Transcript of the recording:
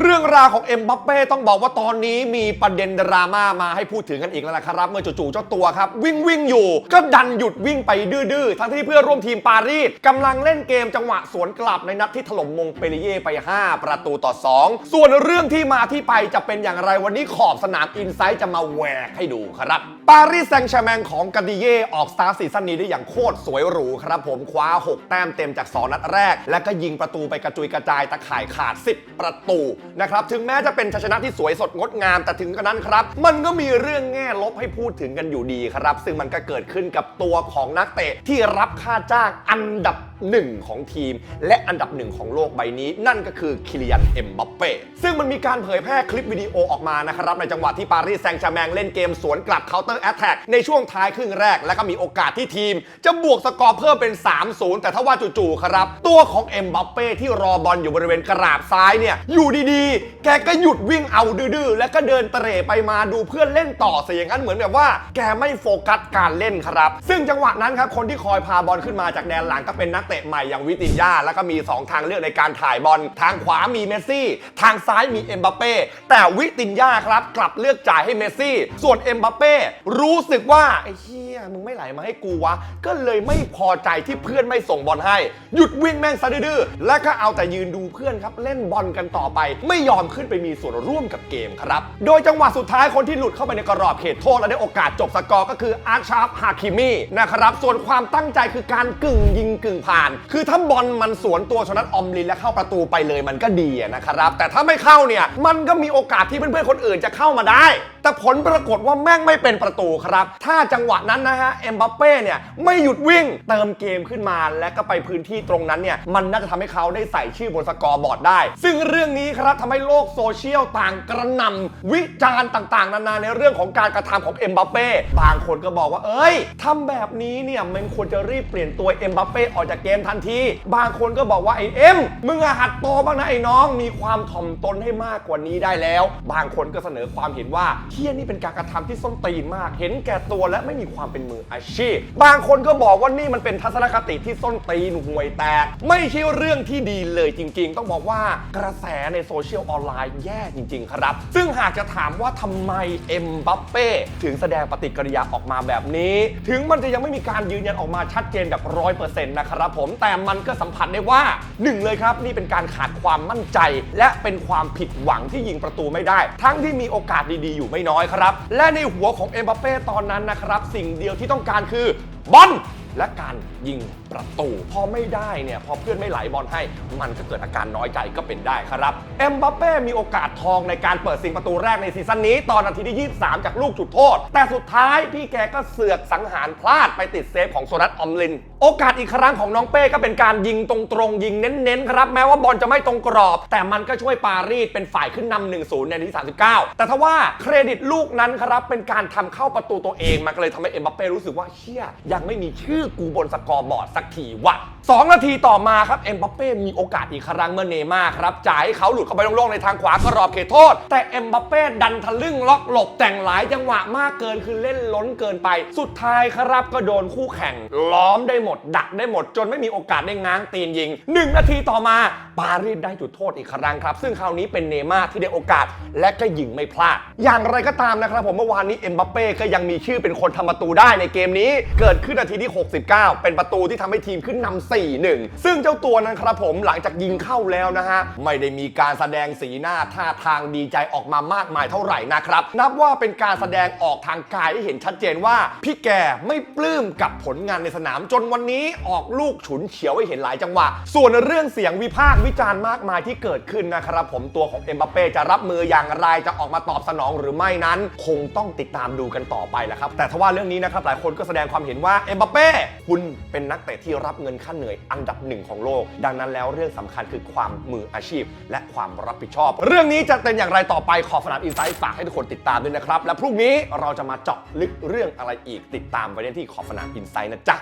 เรื่องราวของเอ็มบัปเป้ต้องบอกว่าตอนนี้มีประเด็นดราม่ามาให้พูดถึงกันอีกแล้วนะครับ เมื่อจู่ๆเจ้าตัวครับ วิ่งวิ่งอยู่ ก็ดันหยุดวิ่งไปดื้อๆ ทั้งที่เพื่อนร่วมทีมปารีสกำลังเล่นเกมจังหวะสวนกลับในนัดที่ถล่มมงเปเรเย่ไป 5 ประตูต่อ 2 ส่วนเรื่องที่มาที่ไปจะเป็นอย่างไรวันนี้ขอบสนามอินไซต์จะมาแหวกให้ดูครับปารีสแซงต์แชร์แมงของกาดิเย่ออกสตาร์ซีซั่นนี้ได้อย่างโคตรสวยหรูครับผมคว้า 6 แต้มเต็มจาก 2 นัดแรก และก็ยิงประตูไปกระจุยกระจายตะข่ายขาด 10 ประตูนะครับถึงแม้จะเป็นชัยชนะที่สวยสดงดงามแต่ถึงกระนั้นครับ มันก็มีเรื่องแง่ลบให้พูดถึงกันอยู่ดีครับ ซึ่งมันก็เกิดขึ้นกับตัวของนักเตะที่รับค่าจ้างอันดับหนึ่งของทีม และอันดับหนึ่งของโลกใบนี้ นั่นก็คือคิริยันเอ็มบัปเป้ซึ่งมันมีการเผยแพร่คลิปวิดีโอออกมานะครับ ในจังหวะที่ปารีสแซงต์แชร์แมงเล่นเกมสวนกลับเคาน์เตอร์แอตแทกในช่วงท้ายครึ่งแรก และก็มีโอกาสที่ทีม จะบวกสกอร์เพิ่มเป็น 3-0 แต่ถ้าว่าจู่ๆครับ ตัวของเอ็มบัปเป้ที่รอบอลอยู่บริเวณกราบซ้ายเนี่ยอยู่ดีๆแกก็หยุดวิ่งเอาดื้อๆ แล้วก็เดินเตร่ไปมาดูเพื่อนเล่นต่อเสียอย่างนั้นเหมือนแบบว่า แกไม่โฟกัสการเล่นครับ ซึ่งจังหวะนั้นครับคนที่คอยพาบอลขึ้นมาจากแดนหลังก็เป็นนักเตะใหม่อย่างวิตินยาแล้วก็มี 2 ทางเลือกในการถ่ายบอลทางขวามีเมสซี่ ทางซ้ายมีเอ็มบัปเป้แต่วิตินยาครับกลับเลือกจ่ายให้เมสซี่ ส่วนเอ็มบัปเป้รู้สึกว่าไอ้เฮียมึงไม่ไหลมาให้กูวะก็เลยไม่พอใจที่เพื่อนไม่ส่งบอลให้ หยุดวิ่งแม่งซะดื้อและก็เอาแต่ยืนดูเพื่อนครับเล่นบอลกันต่อไปไม่ยอมขึ้นไปมีส่วนร่วมกับเกมครับ โดยจังหวะสุดท้ายคนที่หลุดเข้าไปในกรอบเขตโทษและได้โอกาสจบสกอร์ก็คืออาร์ชาร์ฟฮาคิมีนะครับส่วนความตั้งใจคือการกึ่งยิงกึ่งผ่าน คือถ้าบอลมันสวนตัวชนัดออมลินและเข้าประตูไปเลยมันก็ดีนะครับแต่ถ้าไม่เข้าเนี่ยมันก็มีโอกาสที่เพื่อนๆคนอื่นจะเข้ามาได้ แต่ผลปรากฏว่าแม่งไม่เป็นประตูครับ ถ้าจังหวะนั้นนะฮะเอ็มบัปเป้เนี่ยไม่หยุดวิ่งเติมเกมขึ้นมาและก็ไปพื้นที่ตรงนั้นเนี่ยมันน่าจะทำให้เขาได้ใส่ชื่อบนสกอร์บอร์ดได้ ซึ่งเรื่องนี้ครับทำให้โลกโซเชียลต่างกระหน่ำวิจารณ์ต่างๆ นานาในเรื่องของการกระทำของเอ็มบัปเป้บางคนก็บอกว่า เอ้ยทำแบบนี้เนี่ยมันควรจะรีบเปลี่ยนตัวเอ็มบัปเป้ออกจากเกมทันที บางคนก็บอกว่าไอ้เอ็มมึงอะหัดโตบ้างนะไอ้น้องมีความถ่อมตนให้มากกว่านี้ได้แล้ว บางคนก็เสนอความเห็นว่าเฮียนี่เป็นการกระทำที่ส้นตีนมาก เห็นแก่ตัวและไม่มีความเป็นมืออาชีพ บางคนก็บอกว่านี่มันเป็นทัศนคติที่ส้นตีนห่วยแตกไม่ใช่เรื่องที่ดีเลยจริง ๆ ต้องบอกว่ากระแสในโซโซเชียลออนไลน์แย่จริง ๆ ครับ ซึ่งหากจะถามว่าทำไมเอ็มบัปเป้ถึงแสดงปฏิกิริยาออกมาแบบนี้ ถึงมันจะยังไม่มีการยืนยันออกมาชัดเจนแบบร้อยเปอร์เซ็นต์นะครับผมแต่มันก็สัมผัสได้ว่าหนึ่งเลยครับนี่เป็นการขาดความมั่นใจ และเป็นความผิดหวังที่ยิงประตูไม่ได้ ทั้งที่มีโอกาสดีๆ อยู่ไม่น้อยครับ และในหัวของเอ็มบัปเป้ตอนนั้นนะครับสิ่งเดียวที่ต้องการคือบอล และการยิงประตู พอไม่ได้เนี่ยพอเพื่อนไม่ไหลบอลให้ มันก็เกิดอาการน้อยใจก็เป็นได้ครับเอ็มบัปเป้มีโอกาสทองในการเปิดสิงประตูแรกในซีซั่นนี้ ตอนนาทีที่ 23 จากลูกจุดโทษ แต่สุดท้ายพี่แกก็เสือกสังหารพลาดไปติดเซฟของโซนัทออมลิน โอกาสอีกครั้งของน้องเป้ก็เป็นการยิงตรงๆยิงเน้นๆครับ แม้ว่าบอลจะไม่ตรงกรอบ แต่มันก็ช่วยปารีสเป็นฝ่ายขึ้นนำ1-0 ในนาที39 แต่ถ้าว่าเครดิตลูกนั้นครับเป็นการทำเข้าประตูตัวเองมันก็เลยทำให้เอ็มบัปเป้รู้สึกว่าเชี่ยยังไม่มีชื่อกูบนสกอร์บอร์ดสักทีวะสองนาทีต่อมาครับเอ็มบัปเป้มีโอกาสอีกครั้งเมื่อเนม่าครับจ่ายให้เขาหลุดเข้าไปโล่งๆในทางขวาก็รอบเขตโทษ แต่เอ็มบัปเป้ดันทะลึ่งล็อกหลบแต่งหลายจังหวะมากเกินคือเล่นล้นเกินไป สุดท้ายครับก็โดนคู่แข่ง ล้อมได้หมด ดักได้หมดจนไม่มีโอกาสได้ง้างตีนยิงหนึ่งนาทีต่อมาปารีสได้จุดโทษอีกครั้งครับ ซึ่งคราวนี้เป็นเนม่าที่ได้โอกาสและก็ยิงไม่พลาด อย่างไรก็ตามนะครับผมเมื่อวานนี้เอ็มบัปเป้ก็ยังมีชื่อเป็นคนทำประตูได้ในเกมนี้ เกิดขึ้นนาทีที่69เป็นประตูที่ทำให้ทีมขึ้นนำ4-1 ซึ่งเจ้าตัวนั้นครับผมหลังจากยิงเข้าแล้วนะฮะ ไม่ได้มีการแสดงสีหน้าท่าทางดีใจออกมามากมายเท่าไหร่นะครับ นับว่าเป็นการแสดงออกทางกายให้เห็นชัดเจนว่า พี่แกไม่ปลื้มกับผลงานในสนามจนวันนี้ออกลูกฉุนเฉียวให้เห็นหลายจังหวะ ส่วนเรื่องเสียงวิพากษ์วิจารณ์มากมายที่เกิดขึ้นนะครับผมตัวของเอ็มบัปเป้จะรับมืออย่างไรจะออกมาตอบสนองหรือไม่นั้น คงต้องติดตามดูกันต่อไปแหละครับแต่ถ้าว่าเรื่องนี้นะครับหลายคนก็แสดงความเห็นว่าเอ็มบัปเป้คุณเป็นนักเตะที่รับเงินค่าเหนื่อยอันดับหนึ่งของโลก ดังนั้นแล้วเรื่องสำคัญคือความมืออาชีพ และความรับผิดชอบ เรื่องนี้จะเป็นอย่างไรต่อไปขอสนามอินไซต์ฝากให้ทุกคนติดตามด้วยนะครับ และพรุ่งนี้เราจะมาเจาะลึกเรื่องอะไรอีกติดตามไว้ได้ที่ขอบสนามอินไซต์นะจ๊ะ